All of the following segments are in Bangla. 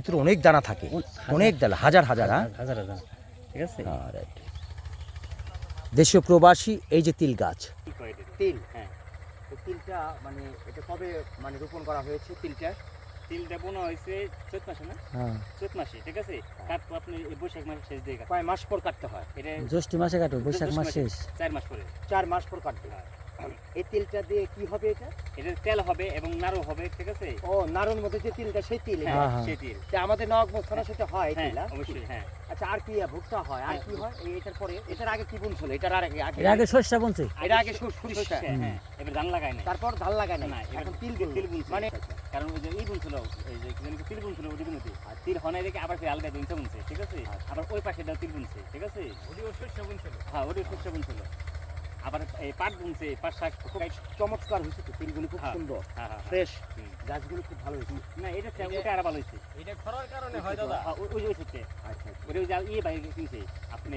ভিতরে অনেক দানা থাকে অনেক দানা হাজার হাজার হ্যাঁ? হাজার হাজার ঠিক আছে? হ্যাঁ, দেশীয় প্রবাসী এই যে তিল গাছ? তিল হ্যাঁ। তিলটা মানে এটা কবে মানে রোপণ করা হয়েছে তিলটা? তিলটা বোনা হয়েছে চৈত মাসে না? হ্যাঁ। চৈত মাসে ঠিক আছে? কাটবো আপনি বৈশাখ মাসের শেষ কাটবো। কয় মাস পর কাটতে হয়? এটা জ্যৈষ্ঠ মাসে কাটো বৈশাখ মাস মাসে। শেষ। চার মাস পরে। চার মাস পর কাটতে হয়। এই তিলটা দিয়ে কি হবে এটা? এটা তেল হবে এবং নাড়ু হবে ঠিক আছে? ও নারুর মধ্যে যে তিলটা সেই তিল। হ্যাঁ হ্যাঁ, হ্যাঁ। সেই তিল। যে আমাদের নবাব থানা সেটা হয় হ্যাঁ তিল? অবশ্যই হ্যাঁ। আচ্ছা আর কি ভুট্টা হয়? আর। কি হয়? এই এটার পরে এটার আগে কি বুনছিল? এটার আর আগে আগে শস্য বলছে এটা আগে সর- সরষে, হ্যাঁ। এবার ধান লাগায় না তারপর ধান লাগায় না এখন তিল তিল তিল বুনছে। মানে কারণ ওই যে ই বুনছিল এই যে কি জানি তিল বুনছিল ওদিকে মধ্যে আর তিল হনাই দেখে আবার ফের আলগা দুইটা বুনছে ঠিক আছে? আবার ওই পাশে দাও তিল বুনছে ঠিক আছে? ওদিকে শস্য বুনছিল। হ্যাঁ ওদিকে শস্য বুনছিল। আবার এই পাট বুনছে পাট শাক খুব চমৎকার হয়েছে তো খুব হ্যাঁ। সুন্দর হ্যাঁ হ্যাঁ। ফ্রেশ। গাছগুলো খুব ভালো হয়েছে না এটা ওটা আর ভালো হয়েছে এটা খরার কারণে হয় দাদা ওই ক্ষেত্রে আচ্ছা আচ্ছা। ওই যে ইয়ে বাইরে কিনছে আপনি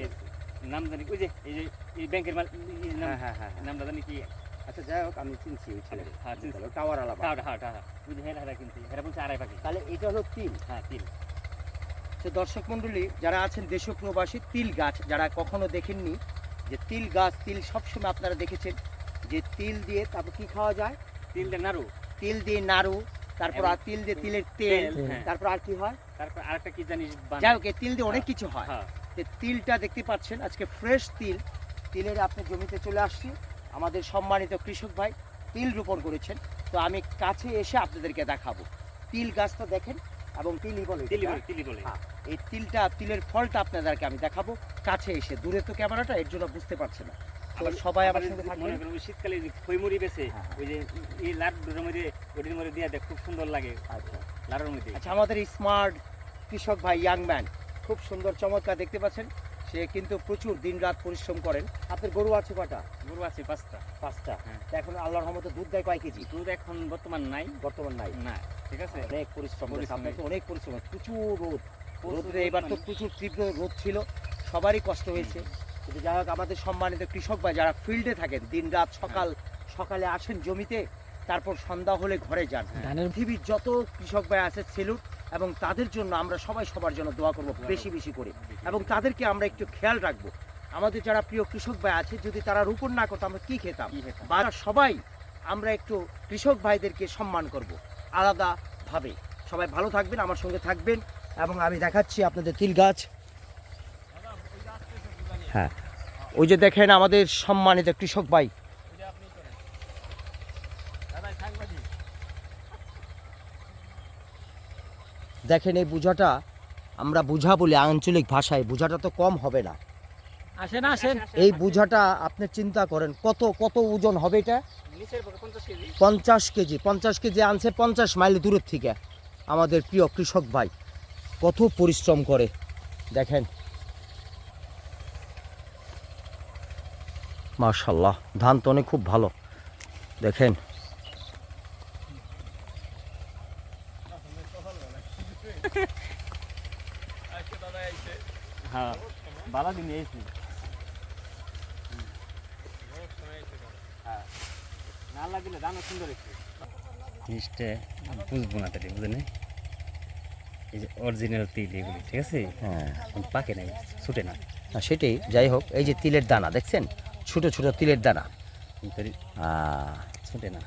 নাম জানি ওই যে এই যে এই ব্যাংকের মাল হ্যাঁ হ্যাঁ হ্যাঁ। নামটা জানি কি আচ্ছা যাই হোক আমি চিনছি ওই ছেলে হ্যাঁ, চিনছি। টাওয়ার আলাদা হ্যাঁ হ্যাঁ হ্যাঁ হেরা হেরা কিনছে হেরা বলছে আড়াই পাখি তাহলে এটা হলো তিল হ্যাঁ তিল তো দর্শক মণ্ডলী যারা আছেন দেশ প্রবাসী তিল গাছ যারা কখনো দেখেননি যে তিল গাছ তিল সবসময় আপনারা দেখেছেন যে তিল দিয়ে তারপর কি খাওয়া যায়? তিলটা নাড়ু। তিল দিয়ে নাড়ু তারপর আর তিল দিয়ে তিলের তেল তেল, হ্যাঁ। তারপর আর কি হয়? তারপর আরেকটা কি জানিস যাই হোক তিল দিয়ে অনেক কিছু হয়। হ্যাঁ। যে তিলটা দেখতে পাচ্ছেন আজকে ফ্রেশ তিল। তিলের আপনি জমিতে চলে আসছি। আমাদের সম্মানিত কৃষক ভাই তিল রোপণ করেছেন। তো আমি কাছে এসে আপনাদেরকে দেখাবো। তিল গাছটা দেখেন এবং তিলই বলে তিলি। বলে তিলি বলে। হ্যাঁ, এই তিলটা তিলের ফলটা আপনাদেরকে আমি দেখাবো। কাছে এসে দূরে তো ক্যামেরাটা এর জন্য বুঝতে পারছে না। আবার- সবাই আমার সঙ্গে মনে করেন শীতকালে যে খইমুড়ি বেছে হ্যাঁ, হ্যাঁ। ওই যে এই লাড্ডুর মধ্যে ওটির মধ্যে দিয়ে খুব সুন্দর লাগে। আচ্ছা। লাড়ুর মধ্যে। আচ্ছা আমাদের স্মার্ট কৃষক ভাই ইয়াং ম্যান খুব সুন্দর চমৎকার দেখতে পাচ্ছেন। সে কিন্তু প্রচুর দিনরাত পরিশ্রম করেন। আপনার গরু আছে কটা? গরু আছে পাঁচটা। পাঁচটা। হ্যাঁ। এখন আল্লাহর রহমতে দুধ দেয় কয় কেজি? দুধ এখন বর্তমান নাই। বর্তমান নাই? না ঠিক আছে? অনেক পরিশ্রম অনেক পরিশ্রম প্রচুর রোদ। রোদ এবার তো প্রচুর তীব্র রোদ ছিল। সবারই কষ্ট হয়েছে। কিন্তু যাই হোক আমাদের সম্মানিত কৃষক ভাই যারা ফিল্ডে থাকেন দিন রাত সকাল সকালে আসেন জমিতে তারপর সন্ধ্যা হলে ঘরে যান। ধানের পৃথিবীর যত কৃষক ভাই আছে সেলুট এবং তাদের জন্য আমরা সবাই সবার জন্য দোয়া করব বেশি বেশি করে। এবং তাদেরকে আমরা একটু খেয়াল রাখব। আমাদের যারা প্রিয় কৃষক ভাই আছে যদি তারা রোপণ না করতো আমরা কি খেতাম? কি খেতাম? বা সবাই আমরা একটু কৃষক ভাইদেরকে সম্মান করব আলাদাভাবে। সবাই ভালো থাকবেন আমার সঙ্গে থাকবেন এবং আমি দেখাচ্ছি আপনাদের তিল গাছ। হ্যাঁ। ওই যে দেখেন আমাদের সম্মানিত কৃষক ভাই। দেখেন এই বোঝাটা আমরা বোঝা বলি আঞ্চলিক ভাষায় বোঝাটা তো কম হবে না। আসেন আসেন। এই বোঝাটা আপনি চিন্তা করেন কত কত ওজন হবে এটা? পঞ্চাশ কেজি পঞ্চাশ কেজি আনছে পঞ্চাশ মাইল দূরের থেকে আমাদের প্রিয় কৃষক ভাই। কত পরিশ্রম করে। দেখেন মার্শাল্লাহ ধান তো অনেক খুব ভালো। দেখেন। হ্যাঁ বালা দিন এসেছি হ্যাঁ। না লাগলে দানা সুন্দর একটু জিনিসটা বুঝব না তাহলে বুঝলেন? এই যে অরিজিনাল তিল এগুলি ঠিক আছে? হ্যাঁ। এখন পাকে নাই ছুটে না। না, সেটাই। যাই হোক এই যে তিলের দানা দেখছেন? ছোট ছোট তিলের দানা। ছুটে না।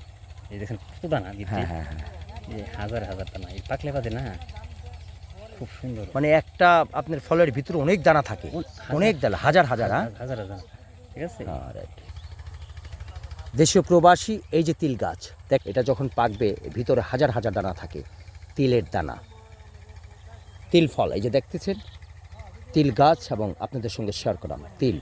এই দেখেন কত দানা হ্যাঁ হ্যাঁ হ্যাঁ। এই হাজার হাজার দানা। এই পাকলে পাতে না। খুব সুন্দর। মানে একটা আপনার ফলের ভিতরে অনেক দানা থাকে। অনেক দানা হাজার হাজার হ্যাঁ? হাজার হাজার ঠিক আছে? হ্যাঁ. দেশীয় প্রবাসী এই যে তিল গাছ দেখ এটা যখন পাকবে ভিতরে হাজার হাজার দানা থাকে। তিলের দানা। তিল ফল এই যে দেখতেছেন? তিল গাছ এবং আপনাদের সঙ্গে শেয়ার করলাম তিল।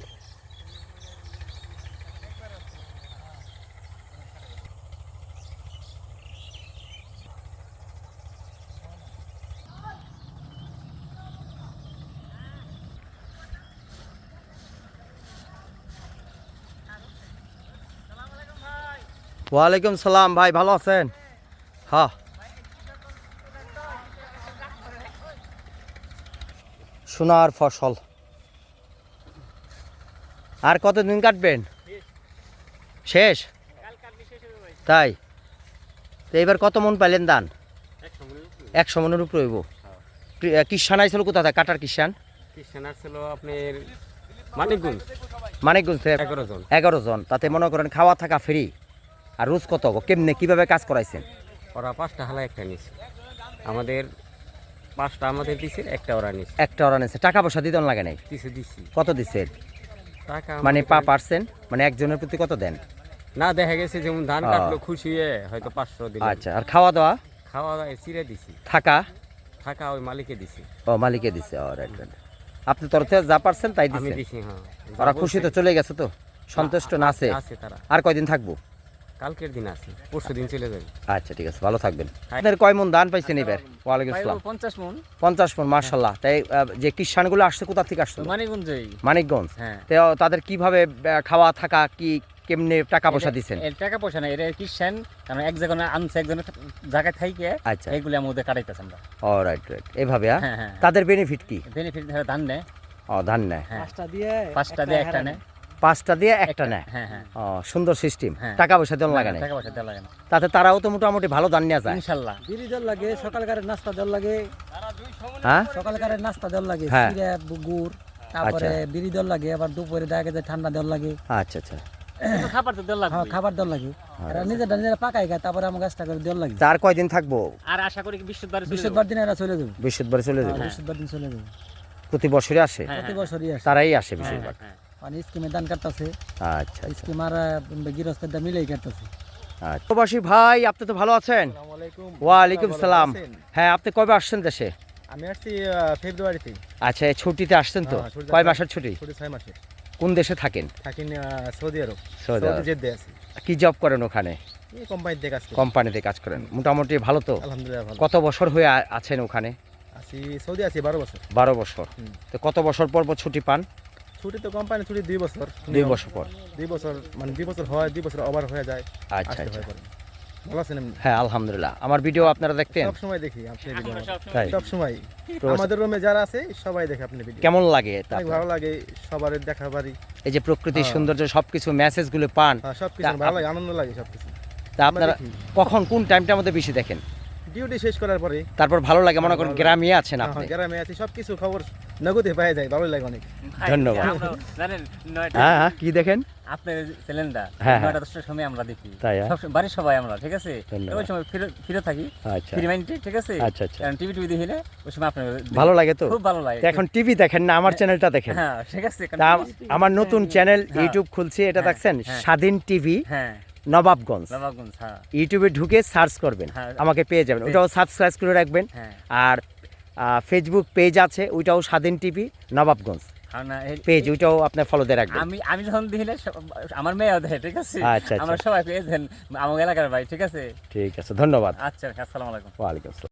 ওয়ালাইকুম সালাম ভাই ভালো আছেন? হ্যাঁ সোনার ফসল। আর কতদিন কাটবেন? শেষ? তাই? তো এবার কত মন পাইলেন দান একশো মনের উপরে হইব। কিষান আইছিল কোথা থেকে? কাটার কিষান আপনার মানিকগঞ্জ। মানিকগঞ্জ থেকে এগারো জন। এগারো জন। তাতে মনে করেন খাওয়া থাকা ফ্রি আর রোজ কত গো? কেমনে কীভাবে কাজ করাইছেন? ওরা পাঁচটা হালা একটা নিছে। আমাদের পাঁচটা আমাদের দিছে একটা ওরা নিছে। একটা ওরা নিছে। টাকা পয়সা দিতে লাগে নাই? দিছি। কত দিছে? টাকা মানে পা পার্সেন্ট মানে একজনের প্রতি কত দেন? না দেখা গেছে যেমন ধান কাটলো খুশি হয়ে হয়তো পাঁচশো দিল আচ্ছা আর খাওয়া দাওয়া? খাওয়া দাওয়া চিরে দিছি। থাকা? থাকা ওই মালিকে দিছি। ও মালিকে দিছে ও রাইট রাইট আপনি তরফ থেকে যা পারছেন তাই আমি দিছি হ্যাঁ। ওরা খুশি তো চলে গেছে তো? সন্তুষ্ট না আছে? আর কয়দিন থাকব? কালকের দিন আছে পরশু দিন চলে যাবে। আচ্ছা ঠিক আছে ভালো থাকবেন। আপনার কয় মন ধান পাইছেন এবার? ওয়ালাইকুম আসসালাম। পঞ্চাশ মন। পঞ্চাশ মন মার্শাল্লাহ তাই যে কিষানগুলো আসছে কোথা থেকে আসছে মানিকগঞ্জেই মানিকগঞ্জ হ্যাঁ। তো তাদের কীভাবে খাওয়া থাকা কি কেমনে টাকা পয়সা দিচ্ছেন টাকা পয়সা নাই এটা কিষান কারণ এক জায়গায় আনছে একজনের জায়গায় থাইকে আচ্ছা। এইগুলি আমাদের কাটাইতেছে আমরা। ও রাইট রাইট এভাবে হ্যাঁ? হ্যাঁ হ্যাঁ। তাদের বেনিফিট কি? বেনিফিট ধান নেয়। ও ধান নেয়। হ্যাঁ। পাঁচটা দিয়ে পাঁচটা দিয়ে একটা নেয়। পাঁচটা দিয়ে একটা নেয়। হ্যাঁ হ্যাঁ। ও সুন্দর সিস্টেম হ্যাঁ। টাকা পয়সা দেওয়া লাগে না টাকা পয়সা দেওয়া লাগে না। তাতে তারাও তো মোটামুটি ভালো ধান নেওয়া যায়। ইনশাল্লাহ। বিড়ি জল লাগে সকালকারের নাস্তা জল লাগে। হ্যাঁ? সকালকারের নাস্তা জল লাগে গুড় তারপরে আচ্ছা। বিড়ি জল লাগে আবার দুপুরে দেখা যায় ঠান্ডা জল লাগে। আচ্ছা আচ্ছা। খাবার তো দেওয়া হ্যাঁ, খাবার লাগে। এরা নিজেরা নিজেরা পাকাই খায় তারপরে আমার গাছটা করে জল লাগে। তার কয়দিন থাকব? আর আশা করি কি বৃহস্পতিবার বৃহস্পতিবার দিন এরা চলে যাবে। বৃহস্পতিবার চলে যাবে। বৃহস্পতিবার দিন চলে যাবে। প্রতি বছরে আসে? প্রতি বছরই আসে। তারাই আসে বেশিরভাগ। হ্যাঁ। মানে স্কিমে দান কাটতেছে। আচ্ছা আচ্ছা। স্কিম আর গৃহস্থের মিলেই কাটতেছে। আচ্ছা। প্রবাসী ভাই আপনি তো ভালো আছেন? ওয়ালাইকুম সালাম। হ্যাঁ আপনি কবে আসছেন দেশে? আমি আসছি ফেব্রুয়ারিতে। আচ্ছা ছুটিতে আসছেন তো? হ্যাঁ, কয় মাসের ছুটি? ছুটি ছয় মাসে কোন দেশে থাকেন? থাকি আহ, Saudi Arab. Saudi Saudi Jeddah আছি। কি জব করেন ওখানে? কোম্পানিতে কাজ কোম্পানিতে কাজ করেন। মোটামুটি ভালো তো? আলহামদুলিল্লাহ ভালো। কত বছর হয়ে আছেন ওখানে? আছি সৌদি আছি বারো বছর। বারো বছর। তো কত বছর পর পর ছুটি পান? ছুটি তো কোম্পানি ছুটি দুই বছর দুই বছর পর। দুই বছর মানে দুই বছর হয় দুই বছর ওভার হয়ে যায় আচ্ছা আচ্ছা। ভালো আছেন হ্যাঁ আলহামদুলিল্লাহ। আমার ভিডিও আপনারা দেখতেন? সব সময় দেখি আপনি ভিডিও সব সময় আমাদের রুমে যারা আছে সবাই দেখে আপনি ভিডিও কেমন লাগে তা ভালো লাগে সবার দেখা বাড়ি। এই যে প্রকৃতির হ্যাঁ। সৌন্দর্য সবকিছু মেসেজগুলো পান। হ্যাঁ, সব কিছু তা ভালো লাগে আনন্দ লাগে সব কিছু তা আপনারা কখন কোন টাইমটার মধ্যে বেশি দেখেন? ডিউটি শেষ করার পরে। তারপর ভালো লাগে মনে হ্যাঁ, করেন গ্রামে আছেন হ্যাঁ, আপনি। গ্রামে আছি সবকিছু খবর নগদে পাওয়া যায় ভালো লাগে অনেক। ধন্যবাদ। জানেন নয়টা হ্যাঁ হ্যাঁ কি দেখেন? আপনার চ্যানেলটা হ্যাঁ, হ্যাঁ। নয়টা দশটার সময় আমরা দেখি। তাই? সব বাড়ির সবাই আমরা ঠিক আছে? ওই সময় ফিরে ফিরে থাকি। আচ্ছা। ফ্রি মাইন্ডে ঠিক আছে? আচ্ছা, আচ্ছা। কারণ টিভি টিভি দেখিলে ওই সময় আপনার ভালো লাগে তো? খুব ভালো লাগে। এখন টিভি দেখেন না আমার চ্যানেলটা দেখেন। হ্যাঁ ঠিক আছে আমার নতুন চ্যানেল। ইউটিউব খুলছি এটা দেখছেন। স্বাধীন টিভি হ্যাঁ। নবাবগঞ্জ। নবাবগঞ্জ হ্যাঁ। ইউটিউবে ঢুকে সার্চ করবেন। আমাকে পেয়ে যাবেন। ওটাও সাবস্ক্রাইব করে রাখবেন। আর ফেসবুক পেজ আছে ওইটাও স্বাধীন টিভি নবাবগঞ্জ পেজ ওইটাও আপনার ফলো দিয়ে রাখবেন। আমি আমি যখন দিলে আমার মেয়েও দেয় ঠিক আছে? আচ্ছা, আচ্ছা। আমরা সবাই পেয়ে দেন আমার এলাকার ভাই ঠিক আছে? ঠিক আছে ধন্যবাদ। আচ্ছা আসসালামু আলাইকুম। ওয়ালাইকুম আসসালাম।